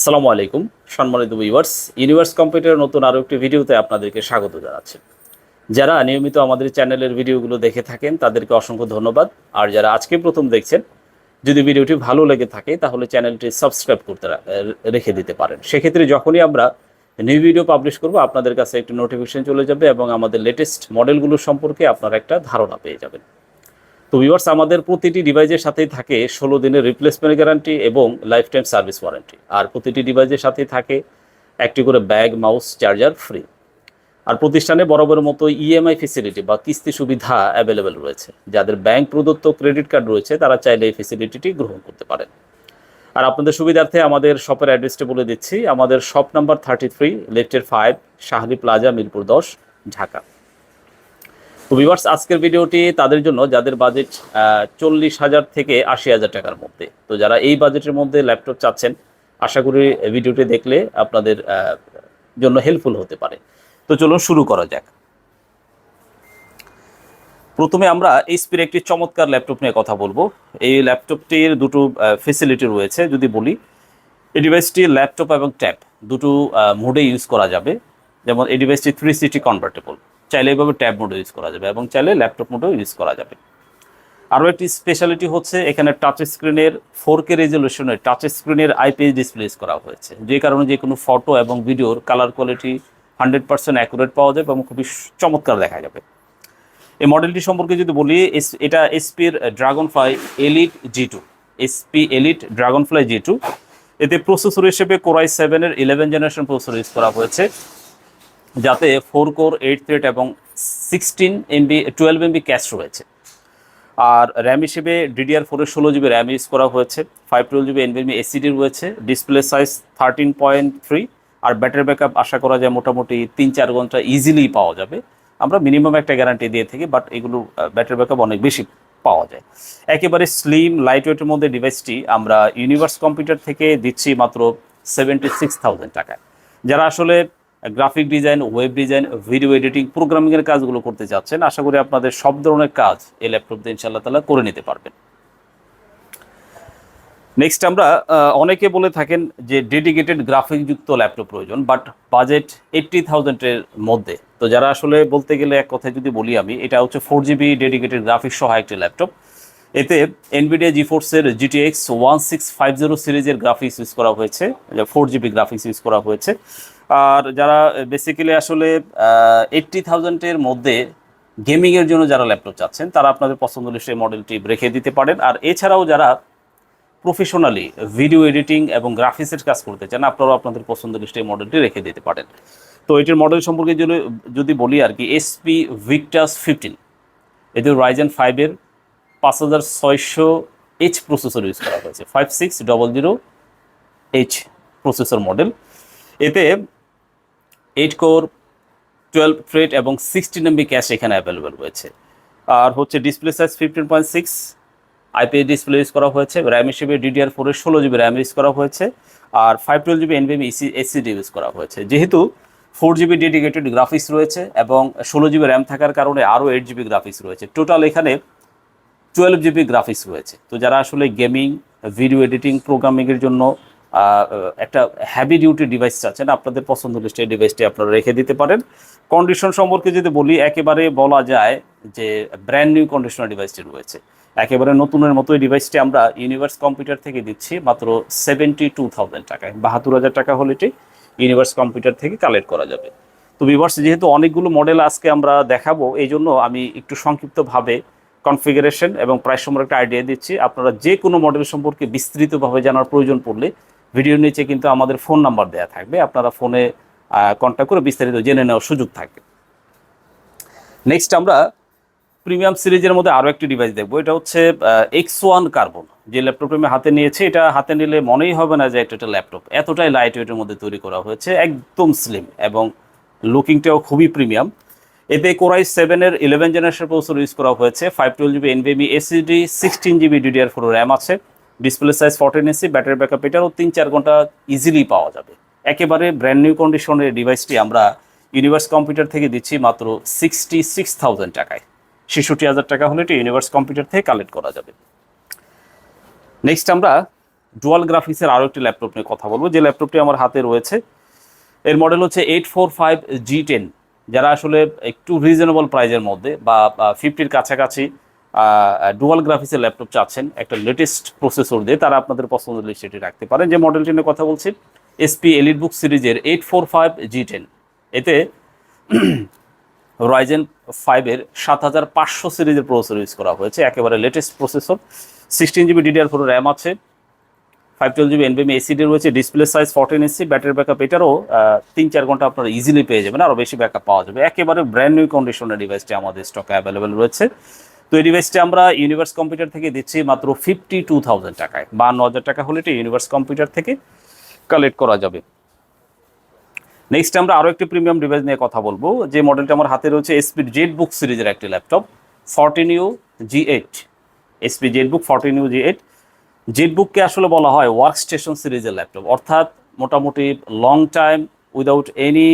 আসসালামু আলাইকুম, সম্মানিত ভিউয়ার্স ইউনিভার্স কম্পিউটারের নতুন আরও একটি ভিডিওতে আপনাদেরকে স্বাগত জানাচ্ছি। যারা নিয়মিত আমাদের চ্যানেলের ভিডিওগুলো দেখে থাকেন, তাদেরকে অসংখ্য ধন্যবাদ। আর যারা আজকে প্রথম দেখছেন, যদি ভিডিওটি ভালো লেগে থাকে, তাহলে চ্যানেলটি সাবস্ক্রাইব করতে রেখে দিতে পারেন। সেক্ষেত্রে যখনই আমরা নিউ ভিডিও পাবলিশ করব, আপনাদের কাছে একটি নোটিফিকেশন চলে যাবে এবং আমাদের লেটেস্ট মডেলগুলো সম্পর্কে আপনারা একটা ধারণা পেয়ে যাবেন। তো ভিউয়ার্স আমাদের প্রতিটি ডিভাইসের সাথেই থাকে ষোলো দিনের রিপ্লেসমেন্ট গ্যারান্টি এবং লাইফ টাইম সার্ভিস ওয়ারেন্টি আর প্রতিটি ডিভাইসের সাথেই থাকে একটি করে ব্যাগ মাউস চার্জার ফ্রি আর প্রতিষ্ঠানে বরাবরের মতো ইএমআই ফেসিলিটি বা কিস্তি সুবিধা অ্যাভেলেবেল রয়েছে। যাদের ব্যাংক প্রদত্ত ক্রেডিট কার্ড রয়েছে, তারা চাইলে এই ফেসিলিটিটি গ্রহণ করতে পারেন। আর আপনাদের সুবিধার্থে আমাদের শপের অ্যাড্রেসটি বলে দিচ্ছি। আমাদের শপ নাম্বার থার্টি থ্রি লেফটের ফাইভ শাহরি প্লাজা মিরপুর দশ, ঢাকা। তো ভিভার্স আজকের ভিডিওটি তাদের জন্য যাদের বাজেট চল্লিশ হাজার থেকে আশি হাজার টাকার মধ্যে। তো যারা এই বাজেটের মধ্যে ল্যাপটপ চাচ্ছেন, আশা করি ভিডিওটি দেখলে আপনাদের জন্য হেল্পফুল হতে পারে। তো চলুন শুরু করা যাক। প্রথমে আমরা এইচপির একটি চমৎকার ল্যাপটপ নিয়ে কথা বলব। এই ল্যাপটপটির দুটো ফেসিলিটি রয়েছে, যদি বলি। এই ডিভাইসটি ল্যাপটপ এবং ট্যাব দুটো মোডে ইউজ করা যাবে। যেমন এই ডিভাইসটি থ্রি সিটি কনভার্টেবল চাইলে এইভাবে ট্যাব মোডে ইউজ করা যাবে এবং চাইলে ল্যাপটপ মোডেও ইউজ করা যাবে। আরও একটি স্পেশালিটি হচ্ছে এখানে টাচ স্ক্রিনের ফোর কে রেজলিউশনের টাচ স্ক্রিনের আইপিএস ডিসপ্লে করা হয়েছে। যে কারণে যে কোনো ফটো এবং ভিডিওর colour quality hundred percent accurate পাওয়া যাবে এবং খুবই চমৎকার দেখা যাবে। এই মডেলটি সম্পর্কে যদি বলি, এস- এটা এসপির Dragonfly Elite G two HP Elite Dragonfly G two এতে প্রসেসর হিসেবে কোরাই সেভেনের ইলেভেন জেনারেশন প্রসেসর ইউজ করা হয়েছে। যাতে ফোর কোর, এইট থ্রেড এবং sixteen MB, twelve MB cache রয়েছে। আর র্যাম হিসেবে ডিডিআর ফোরের ষোলো জিবি র্যাম ইউজ করা হয়েছে। ফাইভ টুয়েলভ জিবি এনবিএমই এসিডি রয়েছে। Display size thirteen point three আর ব্যাটারি ব্যাকআপ আশা করা যায় মোটামুটি তিন চার ঘণ্টা ইজিলি পাওয়া যাবে। আমরা মিনিমাম একটা গ্যারান্টি দিয়ে থাকি বাট এগুলো ব্যাটারি ব্যাকআপ অনেক বেশি পাওয়া যায়। একেবারে স্লিম লাইট ওয়েটের মধ্যে ডিভাইসটি আমরা ইউনিভার্স কম্পিউটার থেকে দিচ্ছি মাত্র সেভেন্টি সিক্স থাউজেন্ড টাকায়। যারা আসলে graphic design web design video editing প্রোগ্রামিংয়ের কাজগুলো করতে চাচ্ছেন, আশা করি আপনাদের সব ধরনের কাজ এই ল্যাপটপ দিয়ে ইনশাল্লাহ তালা করে নিতে পারবেন। নেক্সট আমরা অনেকে বলে থাকেন যে ডেডিকেটেড গ্রাফিকযুক্ত ল্যাপটপ প্রয়োজন বাট বাজেট এইট্টি থাউজেন্ডের মধ্যে। তো যারা আসলে বলতে গেলে এক কথায় যদি বলি আমি, এটা হচ্ছে ফোর জিবি ডেডিকেটেড গ্রাফিক্স সহ একটি ল্যাপটপ এতে Nvidia জিফোর্সের GTX one six five zero সিরিজের গ্রাফিক্স ইউজ করা হয়েছে ফোর জিবি গ্রাফিক্স ইউজ করা হয়েছে। আর যারা বেসিক্যালি আসলে এইট্টি থাউজেন্ডের মধ্যে গেমিংয়ের জন্য যারা ল্যাপটপ চাচ্ছেন, তারা আপনাদের পছন্দ সেই মডেলটি রেখে দিতে পারেন। আর এছাড়াও যারা প্রফেশনালি ভিডিও এডিটিং এবং গ্রাফিক্সের কাজ করতে চান, আপনারাও আপনাদের পছন্দ লিস্টে মডেলটি রেখে দিতে পারেন। তো এটির মডেল সম্পর্কে যদি বলি আর কি এসপি ভিক্টাস ফিফটিন এতে রাইজেন ফাইভের পাঁচ হাজার ছয়শো এইচ প্রসেসর ইউজ করা হয়েছে। Five six double zero H processor model এতে এইট কোর টুয়েলভ থ্রেড এবং সিক্সটিন এমবি ক্যাশ এখানে অ্যাভেলেবেল রয়েছে। আর হচ্ছে display size fifteen point six IPS display use করা হয়েছে র্যাম হিসেবে ডিডিআর ফোরের ষোলো জিবি র্যাম ইউজ করা হয়েছে, আর ফাইভ টুয়েলভ জিবি এনভিএম ইসি এসিডি ইউজ করা হয়েছে। যেহেতু ফোর জিবি ডেডিকেটেড গ্রাফিক্স রয়েছে এবং ষোলো জিবি র্যাম থাকার কারণে আরও এইট জিবি গ্রাফিক্স রয়েছে। টোটাল এখানে টুয়েলভ জিবি গ্রাফিক্স রয়েছে। তো যারা আসলে গেমিং ভিডিও এডিটিং প্রোগ্রামিংয়ের জন্য একটা হ্যাভি ডিউটি ডিভাইস চাচ্ছেন, আপনাদের পছন্দ লিস্টে ডিভাইসটি আপনারা রেখে দিতে পারেন। কন্ডিশন সম্পর্কে যদি বলি, একেবারে বলা যায় যে ব্র্যান্ড নিউ কন্ডিশনার ডিভাইসটি রয়েছে। একেবারে নতুনের মতো এই ডিভাইসটি আমরা ইউনিভার্স কম্পিউটার থেকে দিচ্ছি, মাত্র সেভেন্টি টু থাউজেন্ড টাকায়। বাহাত্তর হাজার টাকা হলে এটি ইউনিভার্স কম্পিউটার থেকে কালেক্ট করা যাবে। তো ভিভার্স যেহেতু অনেকগুলো মডেল আজকে আমরা দেখাবো, এই জন্য আমি একটু সংক্ষিপ্তভাবে কনফিগারেশন এবং প্রাইস সম্পর্কে একটা আইডিয়া দিচ্ছি। আপনারা যে কোনো মডেল সম্পর্কে বিস্তৃতভাবে জানার প্রয়োজন পড়লে ভিডিওর নিচে কিন্তু আমাদের ফোন নাম্বার দেওয়া থাকবে। আপনারা ফোনে কন্ট্যাক্ট করে বিস্তারিত জেনে নেওয়ার সুযোগ থাকবে নেক্সট আমরা প্রিমিয়াম সিরিজের মধ্যে আরও একটি ডিভাইস দেখব। এটা হচ্ছে এক্স ওয়ান কার্বন যে ল্যাপটপ আমি হাতে নিয়েছি, এটা হাতে নিলে মনেই হবে না যে এটা একটা ল্যাপটপ এতটাই লাইট ওয়েটের মধ্যে তৈরি করা হয়েছে, একদম স্লিম এবং লুকিংটাও খুবই প্রিমিয়াম এতে কোরাই সেভেনের ইলেভেন জেনারেশন প্রসেসর ইউজ করা হয়েছে five twelve GB NVMe SSD sixteen GB DDR four RAM আছে। ডিসপ্লে সাইজ ফোরটিন এসি ব্যাটারি ব্যাকআপ এটারও তিন চার ঘণ্টা ইজিলি পাওয়া যাবে। একেবারে ব্র্যান্ড নিউ কন্ডিশনের ডিভাইসটি আমরা ইউনিভার্স কম্পিউটার থেকে দিচ্ছি মাত্র সিক্সটি সিক্স থাউজেন্ড টাকায়। ছেষট্টি হাজার টাকা হলে এটি ইউনিভার্স কম্পিউটার থেকে কালেক্ট করা যাবে। নেক্সট আমরা ডুয়াল গ্রাফিক্সের আরও একটি ল্যাপটপ নিয়ে কথা বলব। যে ল্যাপটপটি আমার হাতে রয়েছে, এর মডেল হচ্ছে eight four five G ten যারা আসলে একটু রিজনেবল প্রাইজের মধ্যে বা ফিফটির কাছাকাছি ডুয়াল গ্রাফিক্সের ল্যাপটপ চাচ্ছেন একটা লেটেস্ট প্রসেসর দিয়ে। তারা আপনাদের পছন্দের লিস্টে রাখতে পারেন। যে মডেলটি নিয়ে কথা বলছি এসপি এলিট বুক সিরিজের eight four five G ten এতে রাইজেন ফাইভের সাত হাজার পাঁচশো সিরিজের প্রসেসর ইউজ করা হয়েছে। একেবারে latest processor sixteen GB DDR four RAM আছে। ফাইভ টুয়েলভ জিবি এনবিএম এসিডি রয়েছে। ডিসপ্লে সাইজ ফোরটিন ইঞ্চি ব্যাটারি ব্যাকআপ এটারও তিন চার ঘণ্টা আপনারা ইজিলি পেয়ে যাবেন। আরও বেশি ব্যাকআপ পাওয়া যাবে। একেবারে ব্র্যান্ড নিউ কন্ডিশনের ডিভাইসটি আমাদের স্টকে অ্যাভেলেবেল রয়েছে। তো এই ডিভাইসটি আমরা ইউনিভার্স কম্পিউটার থেকে দিচ্ছি মাত্র ফিফটি টু থাউজেন্ড টাকায়। বান্ন হাজার টাকা হলে এটি ইউনিভার্স কম্পিউটার থেকে কালেক্ট করা যাবে। নেক্সট আমরা আরও একটি প্রিমিয়াম ডিভাইস নিয়ে কথা বলব। যে মডেলটা আমার হাতে রয়েছে এসপি জেড বুক সিরিজের একটি laptop fourteen U G eight HP ZBook fourteen U G eight Z বুককে আসলে বলা হয় ওয়ার্ক স্টেশন সিরিজের ল্যাপটপ অর্থাৎ মোটামুটি long time without any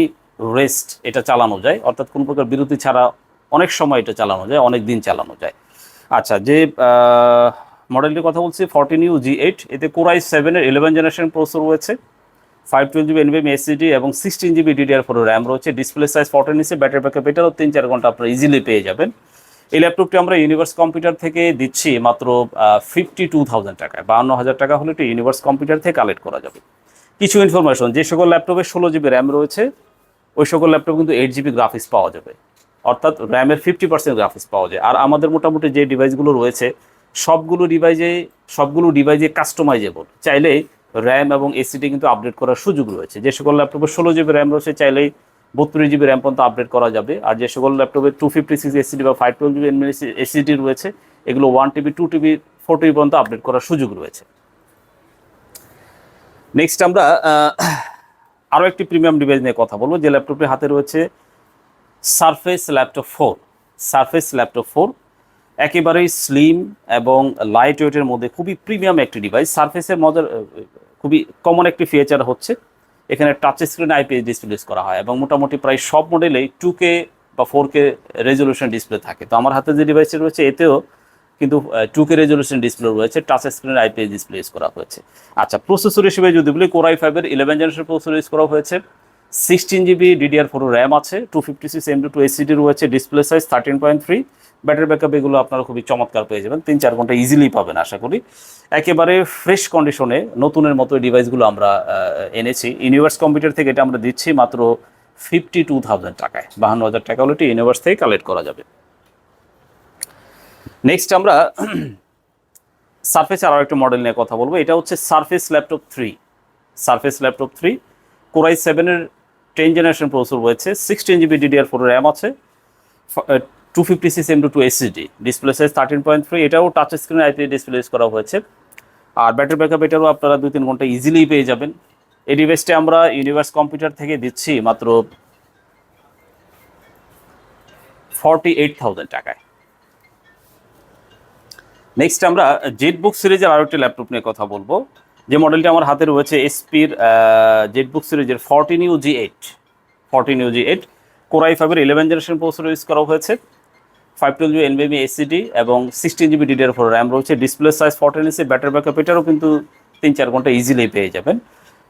rest এটা চালানো যায়। অর্থাৎ কোনো প্রকার বিরতি ছাড়া অনেক সময় এটা চালানো যায়, অনেক দিন চালানো যায়। আচ্ছা যে মডেলটির কথা বলছি ফর্টিন ইউ জি এইট, এতে কোরাই সেভেনের ইলেভেন জেনারেশন প্রসেসর রয়েছে ফাইভ টুয়েলভ জিবি এনবিএম এসিডি এবং sixteen GB DDR four RAM রয়েছে ডিসপ্লে সাইজ ফোরটিন ইঞ্চি ব্যাটারি ব্যাকআপ এটারও তিন চার ঘণ্টা আপনারা ইজিলি পেয়ে যাবেন। এই ল্যাপটপটি আমরা ইউনিভার্স কম্পিউটার থেকে দিচ্ছি মাত্র ফিফটি টু থাউজেন্ড টাকায়, বাহান্ন হাজার টাকা হলে এটি ইউনিভার্স কম্পিউটার থেকে কালেক্ট করা যাবে। কিছু ইনফরমেশন যে সকল ল্যাপটপে ষোলো জিবি র্যাম রয়েছে, ওই সকল ল্যাপটপ কিন্তু এইট জিবি গ্রাফিক্স পাওয়া যাবে। অর্থাৎ র্যামের ফিফটি পার্সেন্ট গ্রাফিক্স পাওয়া যায়। আর আমাদের মোটামুটি যে ডিভাইসগুলো রয়েছে, সবগুলো ডিভাইসে সবগুলো ডিভাইসে কাস্টমাইজেবল চাইলে র্যাম এবং এসিডি কিন্তু আপডেট করার সুযোগ রয়েছে। যে সকল ল্যাপটপে ষোলো জিবি র্যাম রয়েছে, চাইলেই বত্রিশ জিবি র্যাম পর্যন্ত আপডেট করা যাবে। আর যে সকল ল্যাপটপে টু ফিফটি সিক্স এসিডি বা ফাইভ টুয়েলভ জিবি এসিডি রয়েছে, এগুলো one TB two TB four TB পর্যন্ত আপডেট করার সুযোগ রয়েছে। নেক্সট আমরা আরও একটি প্রিমিয়াম ডিভাইস নিয়ে কথা বলব। যে ল্যাপটপটি হাতে রয়েছে Surface laptop four Surface laptop four একেবারেই স্লিম এবং লাইট ওয়েটের মধ্যে খুবই প্রিমিয়াম একটি ডিভাইস সারফেসের মধ্যে খুবই কমন একটি ফিচার হচ্ছে, এখানে টাচ স্ক্রিন আইপিএস ডিসপ্লে করা হয় এবং মোটামুটি প্রায় সব মডেলেই টু কে বা ফোর কে রেজলিউশন ডিসপ্লে থাকে। তো আমার হাতে যে ডিভাইসটি রয়েছে, এতেও কিন্তু টু কে রেজলিউশন ডিসপ্লে রয়েছে টাচ স্ক্রিনের আইপিএস ডিসপ্লে ইউজ করা হয়েছে। আচ্ছা প্রসেসর হিসেবে যদি বলি কোরাই ফাইভের ইলেভেন জেনারেশন প্রসেসর ইউজ করা হয়েছে। Sixteen GB DDR four RAM আছে two fifty six M two SSD রয়েছে display size thirteen point three battery backup এগুলো আপনারা খুবই চমৎকার পেয়ে যাবেন, তিন চার ঘণ্টা ইজিলি পাবেন আশা করি। একেবারে ফ্রেশ কন্ডিশনে নতুনের মতো এই ডিভাইসগুলো আমরা এনেছি। ইউনিভার্স কম্পিউটার থেকে এটা আমরা দিচ্ছি মাত্র ফিফটি টু থাউজেন্ড টাকায়, বাহান্ন হাজার টাকা হলে এটি ইউনিভার্স থেকে কালেক্ট করা যাবে। নেক্সট আমরা সারফেস আরও একটা মডেল নিয়ে কথা বলব, এটা হচ্ছে Surface laptop three Surface laptop three core i সেভেনের টেন জেনারেশন প্রসেসর রয়েছে sixteen GB DDR four RAM আছে two fifty six M two SSD display size thirteen point three এটাও touch screen IP display use করা হয়েছে। আর battery backup এটারও আপনারা দুই তিন ঘণ্টা ইজিলি পেয়ে যাবেন। এই ডিভাইসটি আমরা ইউনিভার্স কম্পিউটার থেকে দিচ্ছি মাত্র ফর্টি এইট থাউজেন্ড টাকায়। নেক্সট আমরা জেট বুক সিরিজের আরও একটি ল্যাপটপ নিয়ে কথা বলব। যে মডেলটি আমার হাতে রয়েছে এসপির জেট বুক সিরিজের fourteen U G eight fourteen U G eight core i ফাইভের ইলেভেন জেনারেশন প্রসেসর ইউজ করা হয়েছে ফাইভ টুয়েলভ এনবিএমি এসিডি এবং sixteen GB DDR four RAM রয়েছে ডিসপ্লে সাইজ ফর্টিন ইঞ্চি ব্যাটারি ব্যাকআপ এটারও কিন্তু তিন চার ঘণ্টা ইজিলি পেয়ে যাবেন।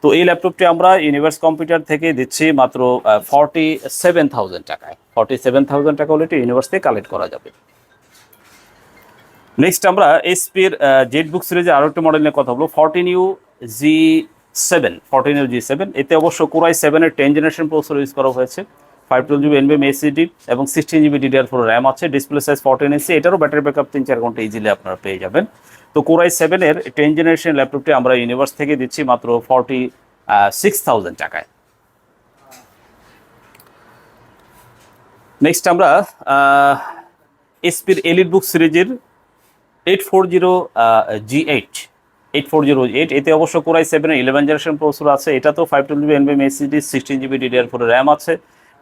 তো এই ল্যাপটপটি আমরা ইউনিভার্স কম্পিউটার থেকে দিচ্ছি মাত্র ফর্টি সেভেন থাউজেন্ড টাকায় ফর্টি সেভেন থাউজেন্ড টাকা হলে এটি ইউনিভার্স থেকে কালেক্ট করা যাবে। নেক্সট আমরা এসপির জেট বুক সিরিজে আরও একটি মডেল নিয়ে কথা বলব। Fourteen U G seven fourteen U G seven এতে অবশ্য কোরাই সেভেনের টেন জেনারেশন প্রসেসর ইউজ করা হয়েছে। ফাইভ টুয়েলভ জিবি এনবিএম এসিডি এবং sixteen GB DDR four RAM আছে। ডিসপ্লে সাইজ ফর্টিন ইঞ্চি এটারও ব্যাটারি ব্যাকআপ তিন চার ঘণ্টা ইজিলি আপনারা পেয়ে যাবেন। তো কোরাই সেভেনের টেন জেনারেশন ল্যাপটপটি আমরা ইউনিভার্স থেকে দিচ্ছি মাত্র ফর্টি সিক্স থাউজেন্ড টাকায়। নেক্সট আমরা এসপির এলিট বুক সিরিজের eight four zero G eight eight four zero eight এতে অবশ্য কোরাই সেভেনের ইলেভেন জেনারেশন প্রসেসর আছে এটা তো five twelve এনবিএম SSD sixteen GB DDR four RAM আছে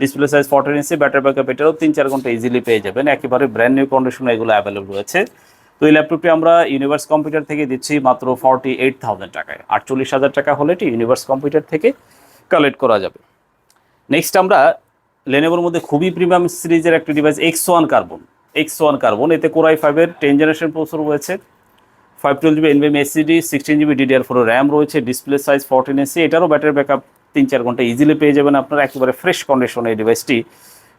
ডিসপ্লে সাইজ ফোরটিন ইঞ্চি ব্যাটারি ব্যাকআপ এটারও তিন চার ঘণ্টা ইজিলি পেয়ে যাবেন, একেবারে ব্র্যান্ড নিউ কন্ডিশনে এগুলো অ্যাভেলেবল রয়েছে। তো এই ল্যাপটপটি আমরা ইউনিভার্স কম্পিউটার থেকে দিচ্ছি মাত্র ফর্টি এইট থাউজেন্ড টাকায়, আটচল্লিশ হাজার টাকা হলে এটি ইউনিভার্স কম্পিউটার থেকে কালেক্ট করা যাবে। নেক্সট আমরা লেনেভোর মধ্যে খুবই প্রিমিয়াম সিরিজের একটি device X one Carbon X one Carbon এতে কোরাই ফাইভের টেন জেনারেশন প্রসেসর রয়েছে five twelve GB NVMe SSD sixteen GB DDR four RAM রয়েছে ডিসপ্লে সাইজ ফোরটিন এসি এটারও ব্যাটারি ব্যাকআপ তিন চার ঘণ্টা ইজিলি পেয়ে যাবেন আপনারা, একেবারে ফ্রেশ কন্ডিশনে এই ডিভাইসটি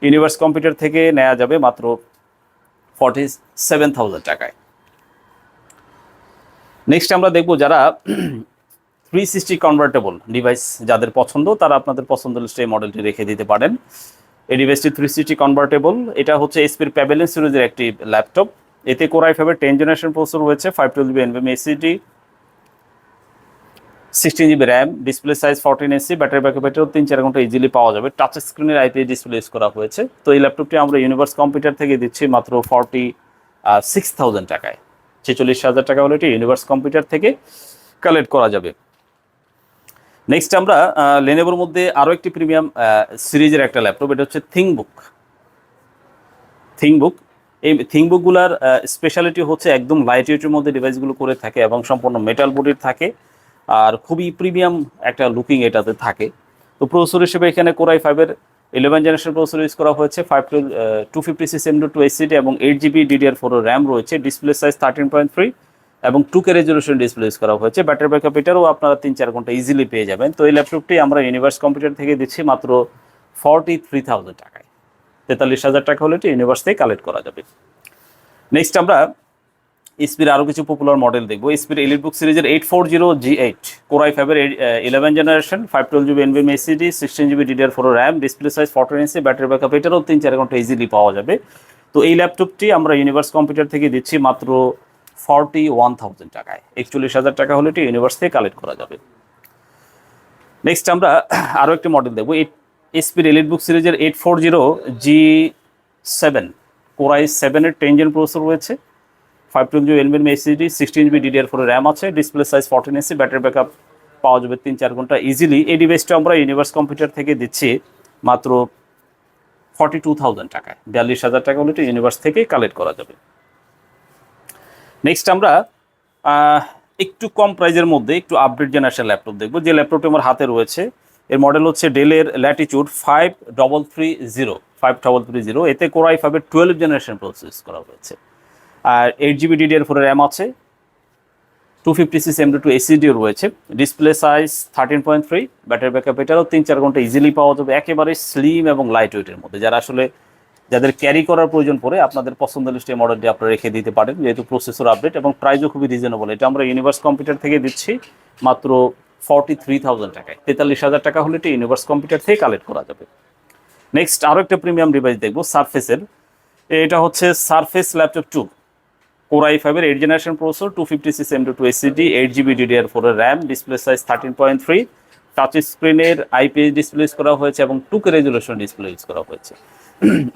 ইউনিভার্স কম্পিউটার থেকে নেওয়া যাবে মাত্র ফর্টি সেভেন থাউজেন্ড টাকায়। নেক্সট আমরা দেখব যারা থ্রি সিক্সটি কনভার্টেবল ডিভাইস যাদের পছন্দ, তারা আপনাদের পছন্দ লিস্টে এই মডেলটি রেখে দিতে পারেন। এই ডিভাইসটি থ্রি সিক্সটি কনভার্টেবল এটা হচ্ছে এসপির প্যাবেলেন সিরিজের একটি ল্যাপটপ এতে কোরাই ফাইভের টেন জেনারেশন প্রসেসর রয়েছে five twelve GB NVMe SSD sixteen GB RAM display size fourteen AC battery backup এটাও তিন চার ঘণ্টা ইজিলি পাওয়া যাবে। টাচ স্ক্রিনের আইপিএস ডিসপ্লে ইউজ করা হয়েছে। তো এই ল্যাপটপটি আমরা ইউনিভার্স কম্পিউটার থেকে দিচ্ছি মাত্র ফর্টি সিক্স থাউজেন্ড টাকায়। ছেচল্লিশ হাজার টাকা হলে এটি ইউনিভার্স কম্পিউটার থেকে কালেক্ট করা যাবে। নেক্সট আমরা লেনেভোর মধ্যে আরও একটি প্রিমিয়াম সিরিজের একটা ল্যাপটপ এটা হচ্ছে থিংবুক থিংবুক এই থিংবুকগুলার স্পেশালিটি হচ্ছে একদম লাইট ওয়েটের মধ্যে ডিভাইসগুলো করে থাকে এবং সম্পূর্ণ মেটাল বডির থাকে। আর খুবই প্রিমিয়াম একটা লুকিং এটাতে থাকে। তো প্রসেসর হিসেবে এখানে কোরাই ফাইভের ইলেভেন জেনারেশন প্রসেসর ইউজ করা হয়েছে five two fifty six M two এবং eight GB DDR four RAM রয়েছে display size thirteen point three এবং two K resolution display use করা হয়েছে। ব্যাটারি ব্যাকআপ এটারও আপনারা তিন চার ঘণ্টা ইজিলি পেয়ে যাবেন। তো এই ল্যাপটপটি আমরা ইউনিভার্স কম্পিউটার থেকে দিচ্ছি মাত্র ফর্টি থ্রি থাউজেন্ড টাকায়। তেতাল্লিশ হাজার টাকা হলে এটি ইউনিভার্স থেকে কালেক্ট করা যাবে। নেক্সট আমরা এসপির আরও কিছু পপুলার মডেল দেখব। এসপির এলিটবুক সিরিজের eight four zero G eight core i ফাইভের eleven generation five twelve GB NVMe SSD sixteen GB DDR four RAM display size fourteen inch battery backup এটারও তিন চার ঘণ্টা ইজিলি পাওয়া যাবে। তো এই ল্যাপটপটি আমরা ইউনিভার্স কম্পিউটার থেকে দিচ্ছি মাত্র ফর্টি ওয়ান থাউজেন্ড টাকায়। একচল্লিশ হাজার টাকা হলে এটি ইউনিভার্স থেকে কালেক্ট করা যাবে। নেক্সট আমরা আরও একটি মডেল দেখব। এই এসপির এলিটবুক সিরিজের eight four zero G seven core i সেভেনের টেন জেন প্রসেসর রয়েছে। Five twelve GB LBM SSD sixteen GB DDR four RAM আছে। ডিসপ্লে সাইজ ফোরটিন এসি ব্যাটারি ব্যাকআপ পাওয়া যাবে তিন চার ঘণ্টা ইজিলি এই ডিভাইসটা আমরা ইউনিভার্স কম্পিউটার থেকে দিচ্ছি মাত্র ফর্টি টু থাউজেন্ড টাকায়। বিয়াল্লিশ হাজার টাকা হলে ইউনিভার্স থেকে কালেক্ট করা যাবে। নেক্সট আমরা একটু কম প্রাইজের মধ্যে একটু আপডেট জেনারেশন ল্যাপটপ দেখব। যে ল্যাপটপটি আমার হাতে রয়েছে, এর মডেল হচ্ছে ডেলের Latitude five double three zero five double three zero এতে কোরাই ফাইভের টুয়েলভ জেনারেশন প্রসেস করা হয়েছে। আর eight GB DDR four RAM আছে two fifty six M two এসিডিও রয়েছে। Display size thirteen point three battery backup এটারও তিন চার ঘণ্টা ইজিলি পাওয়া যাবে। একেবারে স্লিম এবং লাইট ওয়েটের মধ্যে। যারা আসলে যাদের ক্যারি করার প্রয়োজন পড়ে আপনাদের পছন্দ লিস্টে মডেলটি আপনারা রেখে দিতে পারেন, যেহেতু প্রসেসর আপডেট এবং প্রাইসও খুবই রিজনেবল এটা আমরা ইউনিভার্স কম্পিউটার থেকে দিচ্ছি মাত্র ফর্টি থ্রি থাউজেন্ড টাকায়। তেতাল্লিশ হাজার টাকা হলে এটি ইউনিভার্স কম্পিউটার থেকে কালেক্ট করা যাবে। নেক্সট আরও একটা প্রিমিয়াম ডিভাইস দেখব সারফেসের এটা হচ্ছে surface laptop two core i ফাইভের eight generation processor two fifty six M two SSD eight GB DDR ফোরের RAM display size thirteen point three touch স্ক্রিনের আইপিএস ডিসপ্লে ইউজ করা হয়েছে এবং two K resolution display use করা হয়েছে।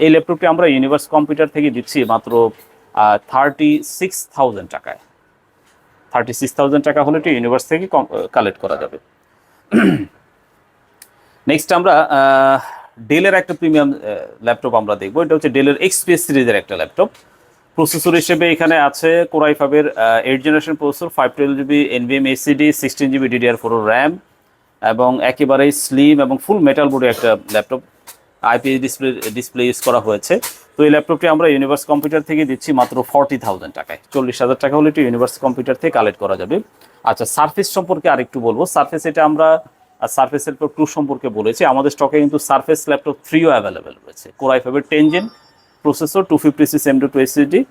এই ল্যাপটপটি আমরা ইউনিভার্স কম্পিউটার থেকে দিচ্ছি মাত্র থার্টি সিক্স থাউজেন্ড টাকায়। থার্টি সিক্স থাউজেন্ড টাকা হলে এটি ইউনিভার্স থেকে কালেক্ট করা যাবে। নেক্সট আমরা ডেলের একটা প্রিমিয়াম ল্যাপটপ আমরা দেখব। এটা হচ্ছে ডেলের এক্সপিএস সিরিজের একটা ল্যাপটপ। প্রসেসর হিসেবে এখানে আছে কোরাই ফাইভের eight generation processor five twelve GB NVMe SSD sixteen GB DDR four RAM এবং একেবারেই স্লিম এবং ফুল মেটাল বডি একটা laptop. IPS display display use করা হয়েছে। তো এই ল্যাপটপটি আমরা ইউনিভার্স কম্পিউটার থেকে দিচ্ছি মাত্র ফর্টি থাউজেন্ড টাকায়। চল্লিশ হাজার টাকা হলে এটি ইউনিভার্স কম্পিউটার থেকে কালেক্ট করা যাবে। আচ্ছা সার্ফেস সম্পর্কে আরেকটু বলব। সার্ফেস এটা আমরা সার্ফেস ল্যাপটপ টু সম্পর্কে বলেছি। আমাদের স্টকে কিন্তু সার্ফেস ল্যাপটপ থ্রিও অ্যাভেলেবেল রয়েছে। কোরাই ফাইভের ten gen processor two fifty six M two SSD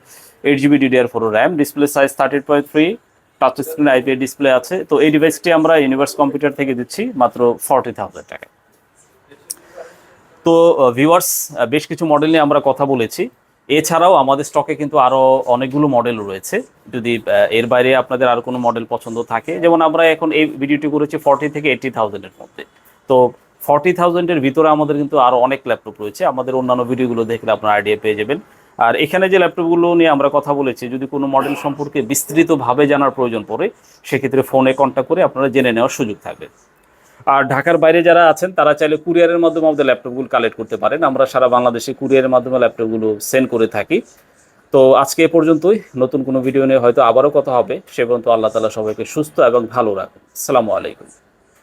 eight GB DDR four RAM display size thirty point three touch screen IPS display আছে। তো এই ডিভাইসটি আমরা ইউনিভার্স কম্পিউটার থেকে দিচ্ছি মাত্র ফর্টি থাউজেন্ড টাকায়। তো ভিউয়ার্স বেশ কিছু মডেল নিয়ে আমরা কথা বলেছি। এছাড়াও আমাদের স্টকে কিন্তু আরও অনেকগুলো মডেল রয়েছে। যদি এর বাইরে আপনাদের আর কোনো মডেল পছন্দ থাকে, যেমন আমরা এখন এই ভিডিওটি করেছি ফর্টি থেকে এইটি থাউজেন্ডের মধ্যে। তো ফর্টি থাউজেন্ডের ভিতরে আমাদের কিন্তু আরও অনেক ল্যাপটপ রয়েছে। আমাদের অন্যান্য ভিডিওগুলো দেখলে আপনারা আইডিয়া পেয়ে যাবেন। আর এখানে যে ল্যাপটপগুলো নিয়ে আমরা কথা বলেছি, যদি কোনো মডেল সম্পর্কে বিস্তৃতভাবে জানার প্রয়োজন পড়ে, সেক্ষেত্রে ফোনে কন্ট্যাক্ট করে আপনারা জেনে নেওয়ার সুযোগ থাকবে। আর ঢাকার বাইরে যারা আছেন, তারা চাইলে কুরিয়ারের মাধ্যমে আমাদের ল্যাপটপগুলো কালেক্ট করতে পারেন। আমরা সারা বাংলাদেশে কুরিয়ারের মাধ্যমে ল্যাপটপগুলো সেন্ড করে থাকি। তো আজকে এ পর্যন্তই। নতুন কোনো ভিডিও নিয়ে হয়তো আবারও কথা হবে। সে পর্যন্ত আল্লাহ তালা সবাইকে সুস্থ এবং ভালো রাখুন। আসসালামু আলাইকুম।